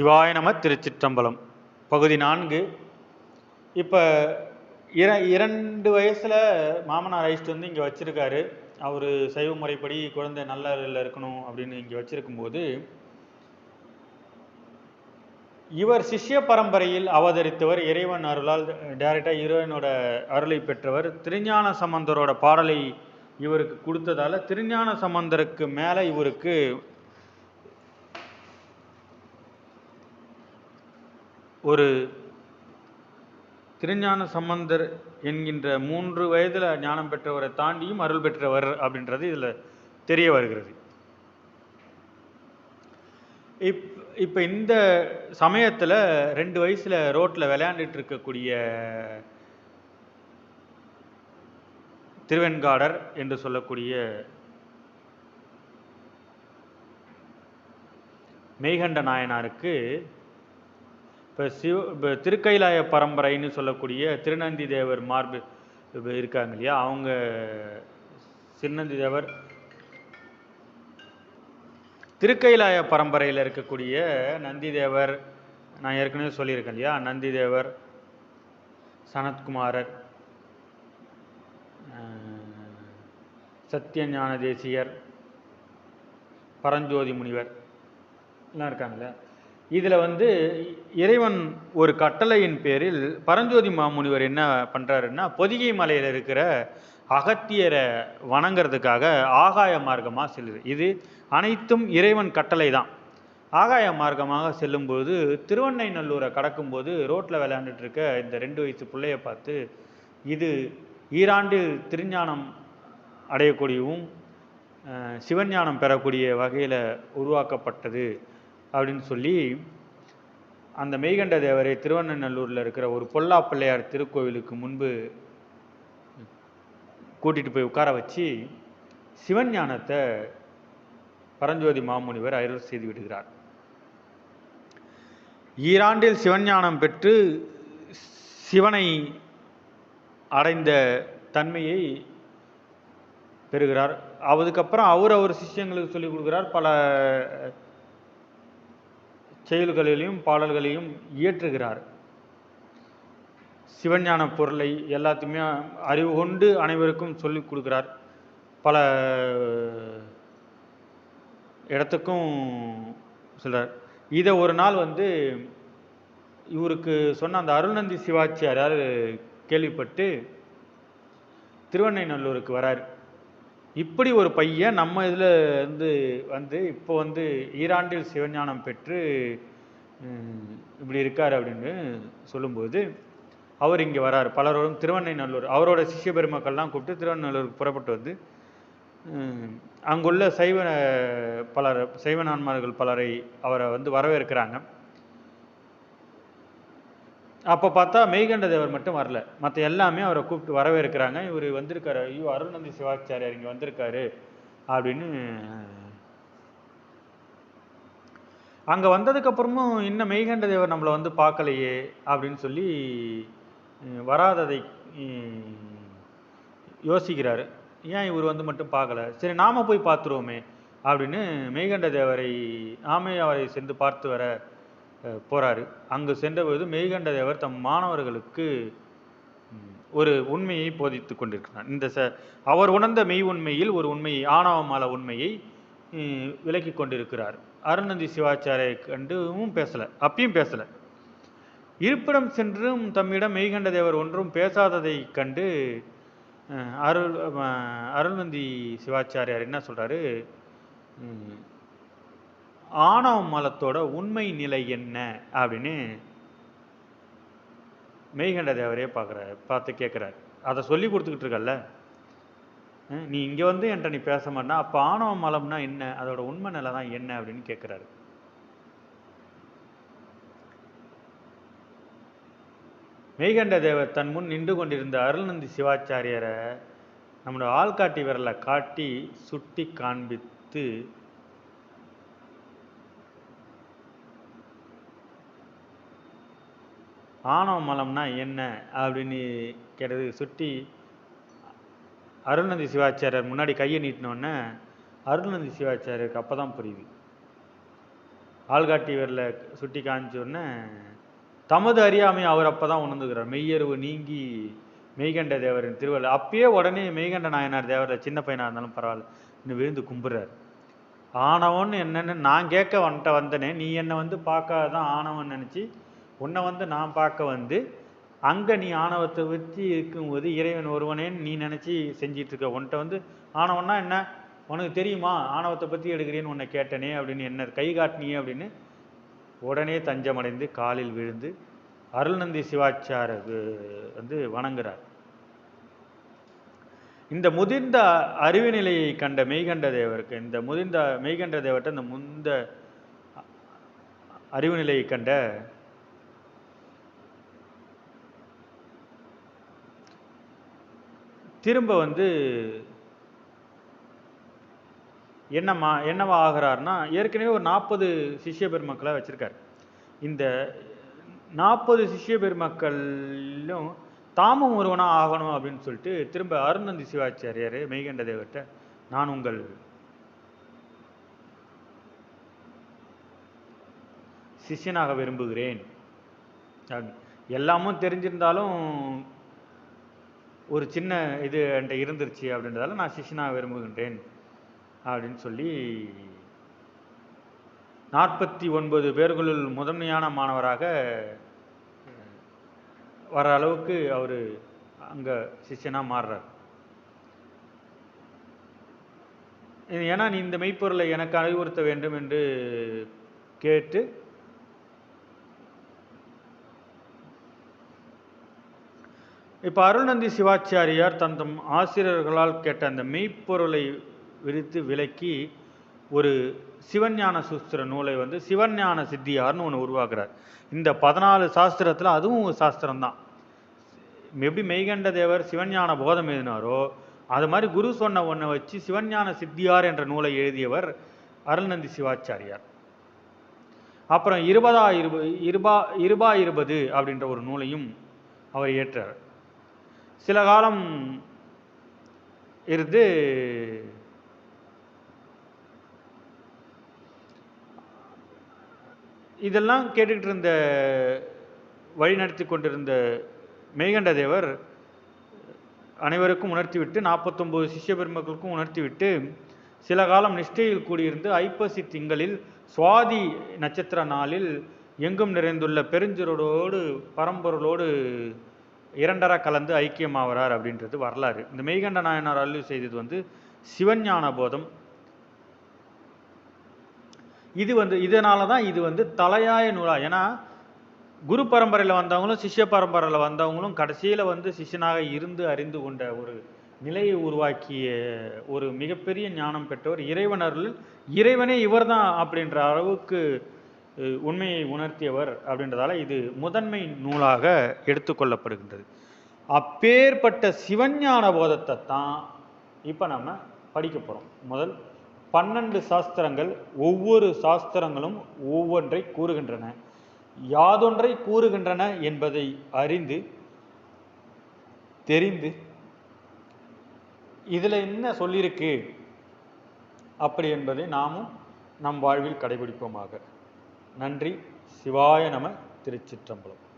சிவாய நம திருச்சிற்றம்பலம் பகுதி நான்கு. இப்போ இர இரண்டு வயசில் மாமனார் அழைச்சிட்டு வந்து இங்கே வச்சுருக்காரு. அவர் சைவ முறைப்படி குழந்தை நல்ல இருக்கணும் அப்படின்னு இங்கே வச்சுருக்கும்போது இவர் சிஷ்ய பரம்பரையில் அவதரித்தவர் இறைவன் அருளால் டைரெக்டாக இறைவனோட அருளை பெற்றவர் திருஞான சம்பந்தரோட பாடலை இவருக்கு கொடுத்ததால திருஞான சம்பந்தருக்கு மேலே இவருக்கு ஒரு திருஞான சம்பந்தர் என்கின்ற மூன்று வயதில் ஞானம் பெற்றவரை தாண்டியும் அருள் பெற்றவர் அப்படின்றது இதில் தெரிய வருகிறது. இப் இப்போ இந்த சமயத்தில் ரெண்டு வயசில் ரோட்டில் விளையாண்டுட்டு இருக்கக்கூடிய திருவெண்காடர் என்று சொல்லக்கூடிய மெய்கண்ட நாயனாருக்கு இப்போ சிவ இப்போ திருக்கைலாய பரம்பரைன்னு சொல்லக்கூடிய திருநந்தி தேவர் மார்பு இப்போ இருக்காங்க இல்லையா? அவங்க திருநந்தி தேவர் திருக்கைலாய பரம்பரையில் இருக்கக்கூடிய நந்தி தேவர் நான் ஏற்கனவே சொல்லியிருக்கேன் இல்லையா? நந்தி தேவர் சனத்குமாரர் அஹ், சத்யஞான தேசியர் பரஞ்சோதி முனிவர் எல்லாம் இருக்காங்களே இதில் வந்து இறைவன் ஒரு கட்டளையின் பேரில் பரஞ்சோதி மாமுனிவர் என்ன பண்ணுறாருன்னா பொதிகை மலையில் இருக்கிற அகத்தியரை வணங்குறதுக்காக ஆகாய மார்க்கமாக செல்லுது. இது அனைத்தும் இறைவன் கட்டளை தான். ஆகாய மார்க்கமாக செல்லும்போது திருவண்ணைநல்லூரை கடக்கும்போது ரோட்டில் விளையாண்டுட்டு இருக்க இந்த ரெண்டு வயசு பிள்ளைய பார்த்து இது ஈராண்டில் திருஞானம் அடையக்கூடியவும் சிவஞானம் பெறக்கூடிய வகையில் உருவாக்கப்பட்டது. அப்படின்னு சொல்லி அந்த மெய்கண்ட தேவரை திருவண்ணநல்லூரில் இருக்கிற ஒரு பொல்லா பிள்ளையார் திருக்கோவிலுக்கு முன்பு கூட்டிகிட்டு போய் உட்கார வச்சு சிவன் ஞானத்தை பரஞ்சோதி மாமுனிவர் அருள் செய்து விடுகிறார். ஈராண்டில் சிவஞானம் பெற்று சிவனை அடைந்த தன்மையை பெறுகிறார். அதுக்கப்புறம் அவர் அவர் சிஷ்யங்களுக்கு சொல்லிக் கொடுக்கிறார். பல செயல்களிலையும் பாடல்களையும் இயற்றுகிறார். சிவஞான பொருளை எல்லாத்தையுமே அறிவு கொண்டு அனைவருக்கும் சொல்லிக் கொடுக்கிறார். பல இடத்துக்கும் சொல்கிறார் இதை ஒரு நாள் வந்து இவருக்கு சொன்ன அந்த அருள்நந்தி சிவாச்சியார் கேள்விப்பட்டு திருவண்ணைநல்லூருக்கு வரார். இப்படி ஒரு பையன் நம்ம இதில் வந்து வந்து இப்போ வந்து ஈராண்டில் சிவஞானம் பெற்று இப்படி இருக்கார் அப்படின்னு சொல்லும்போது அவர் இங்கே வரார். பலரோடும் திருவண்ணைநல்லூர் அவரோட சிஷ்ய பெருமக்கள்லாம் கூப்பிட்டு திருவண்ணநல்லூருக்கு புறப்பட்டு வந்து அங்குள்ள சைவ பலர் சைவ நான்மார்கள் பலரை அவரை வந்து வரவேற்கிறாங்க. அப்போ பார்த்தா மெய்கண்ட தேவர் மட்டும் வரல. மற்ற எல்லாமே அவரை கூப்பிட்டு வரவேற்கிறாங்க. இவர் வந்திருக்காரு. ஐயோ அருள்நந்தி சிவாச்சாரியார் இங்கே வந்திருக்காரு அப்படின்னு அங்கே வந்ததுக்கப்புறமும் இன்னும் மெய்கண்ட தேவர் நம்மளை வந்து பார்க்கலையே அப்படின்னு சொல்லி வராததை யோசிக்கிறாரு. ஏன் இவர் வந்து மட்டும் பார்க்கல? சரி நாம போய் பார்த்துருவோமே அப்படின்னு மெய்கண்ட தேவரை நாமே அவரை சென்று பார்த்து வர போகிறாரு அங்கு சென்றபோது மெய்கண்ட தேவர் தம் மாணவர்களுக்கு ஒரு உண்மையை போதித்துக் கொண்டிருக்கிறார். இந்த ச அவர் உணர்ந்த மெய் உண்மையில் ஒரு உண்மையை ஆணவமால உண்மையை விலக்கி கொண்டிருக்கிறார். அருணந்தி சிவாச்சாரியை கண்டுவும் பேசலை அப்பயும் பேசலை. இருப்பிடம் சென்றும் தம்மிடம் மெய்கண்ட தேவர் ஒன்றும் பேசாததை கண்டு அருள் அருள்நந்தி சிவாச்சாரியார் என்ன சொல்கிறாரு ஆணவ மலத்தோட உண்மை நிலை என்ன அப்படின்னு மெய்கண்ட தேவரே பார்க்குறாரு பார்த்து கேட்குறாரு. அதை சொல்லி கொடுத்துக்கிட்டு இருக்கல்ல? நீ இங்கே வந்து என்கிட்ட நீ பேச மாட்டா அப்போ ஆணவ மலம்னா என்ன? அதோட உண்மை நிலை தான் என்ன அப்படின்னு கேட்குறாரு. மெய்கண்ட தேவர் தன் முன் நின்று கொண்டிருந்த அருள்நந்தி சிவாச்சாரியரை நம்மளோட ஆள்காட்டி விரலை காட்டி சுட்டி காண்பித்து ஆணவ மலம்னா என்ன அப்படின்னு கேட்டது சுட்டி அருள்நந்தி சிவாச்சாரியர் முன்னாடி கையை நீட்டினோடனே அருள்நந்தி சிவாச்சாரியருக்கு அப்போ தான் புரியுது. ஆள்காட்டி வரல சுட்டி காமிச்ச உடனே தமது அறியாமை அவர் அப்போ தான் உணர்ந்துக்கிறார். மெய்யறிவு நீங்கி மெய்கண்ட தேவரின் திருவள்ளுவர் அப்பயே உடனே மெய்கண்ட நாயனார் தேவரில் சின்ன பையனாக இருந்தாலும் பரவாயில்ல இன்னும் விழுந்து கும்பிட்றாரு ஆணவன்னு என்னன்னு நான் கேட்க வந்துட்ட வந்தனே நீ என்னை வந்து பார்க்காதான் ஆணவன் நினச்சி உன்னை வந்து நான் பார்க்க வந்து அங்கே நீ ஆணவத்தை வச்சு இருக்கும்போது இறைவன் ஒருவனேன்னு நீ நினச்சி செஞ்சிட்டு இருக்க. உன்கிட்ட வந்து ஆணவன்னா என்ன? உனக்கு தெரியுமா? ஆணவத்தை பற்றி எடுக்கிறேன்னு உன்னை கேட்டனே அப்படின்னு என்ன கை காட்டினியே அப்படின்னு உடனே தஞ்சமடைந்து காலில் விழுந்து அருள்நந்தி சிவாச்சார வந்து வணங்குறார். இந்த முதிர்ந்த அறிவு நிலையை கண்ட மெய்கண்ட தேவருக்கு இந்த முதிர்ந்த மெய்கண்ட தேவர்கிட்ட இந்த முந்த அறிவு நிலையை கண்ட திரும்ப வந்து என்னம்மா என்னவா ஆகிறார்னா ஏற்கனவே ஒரு நாற்பது சிஷ்ய பெருமக்களை வச்சுருக்கார். இந்த நாற்பது சிஷ்ய பெருமக்களும் தாமும் ஒருவனாக ஆகணும் அப்படின்னு சொல்லிட்டு திரும்ப அருணந்தி சிவாச்சாரியார் மெய்கண்ட தேவர்கிட்ட நான் உங்கள் சிஷ்யனாக விரும்புகிறேன். எல்லாமும் தெரிஞ்சிருந்தாலும் ஒரு சின்ன இது என்கிட்ட இருந்துருச்சு அப்படின்றதால நான் சிஷ்யனாக விரும்புகின்றேன் அப்படின்னு சொல்லி நாற்பத்தி ஒன்பது பேர்களுள் முதன்மையான மாணவராக வர அளவுக்கு அவர் அங்கே சிஷ்யனாக மாறுறார். ஏன்னா நீ இந்த மெய்ப்பொருளை எனக்கு அறிவுறுத்த வேண்டும் என்று கேட்டு இப்போ அருள்நந்தி சிவாச்சாரியார் தன் தம் ஆசிரியர்களால் கேட்ட அந்த மெய்ப்பொருளை விரித்து விளக்கி ஒரு சிவஞான சூஸ்திர நூலை வந்து சிவஞான சித்தியார்னு ஒன்று உருவாக்குறார். இந்த பதினாலு சாஸ்திரத்தில் அதுவும் ஒரு சாஸ்திரம் தான் எப்படி மெய்கண்ட தேவர் சிவஞான போதம் எழுதினாரோ அது மாதிரி குரு சொன்ன ஒன்றை வச்சு சிவஞான சித்தியார் என்ற நூலை எழுதியவர் அருள்நந்தி சிவாச்சாரியார். அப்புறம் இருபதா இருப இருபா இருபா இருபது அப்படின்ற ஒரு நூலையும் அவர் இயற்றார். சில காலம் இருந்து இதெல்லாம் கேட்டுக்கிட்டு இருந்த வழிநடத்தி கொண்டிருந்த மெய்கண்ட தேவர் அனைவருக்கும் உணர்த்திவிட்டு நாற்பத்தொம்பது சிஷ்ய பெருமக்களுக்கும் உணர்த்திவிட்டு சில காலம் நிஷ்டையில் கூடியிருந்து ஐப்பசி திங்களில் சுவாதி நட்சத்திர நாளில் எங்கும் நிறைந்துள்ள பெருஞ்சிரோடோடு பரம்பொருளோடு இரண்டர கலந்து ஐக்கியமாகிறார் அப்படின்றது வரலாறு. இந்த மெய்கண்ட நாயனார் அருள் செய்தது வந்து சிவஞான போதம் இது வந்து இதனால தான் இது வந்து தலையாய நூலா. ஏன்னா குரு பரம்பரையில் வந்தவங்களும் சிஷ்ய பரம்பரையில் வந்தவங்களும் கடைசியில் வந்து சிஷ்யனாக இருந்து அறிந்து கொண்ட ஒரு நிலையை உருவாக்கிய ஒரு மிகப்பெரிய ஞானம் பெற்றவர் இறைவனருள் இறைவனே இவர்தான் அப்படின்ற அளவுக்கு உண்மையை உணர்த்தியவர் அப்படின்றதால இது முதன்மை நூலாக எடுத்துக்கொள்ளப்படுகின்றது அப்பேற்பட்ட சிவஞான போதத்தை தான் இப்போ நம்ம படிக்க போகிறோம் முதல் பன்னெண்டு சாஸ்திரங்கள் ஒவ்வொரு சாஸ்திரங்களும் ஒவ்வொன்றை கூறுகின்றன. யாதொன்றை கூறுகின்றன என்பதை அறிந்து தெரிந்து இதில் என்ன சொல்லியிருக்கு அப்படி என்பதை நாமும் நம் வாழ்வில் கடைபிடிப்போமாக. நன்றி. சிவாய நம திருச்சிற்றம்பலம்.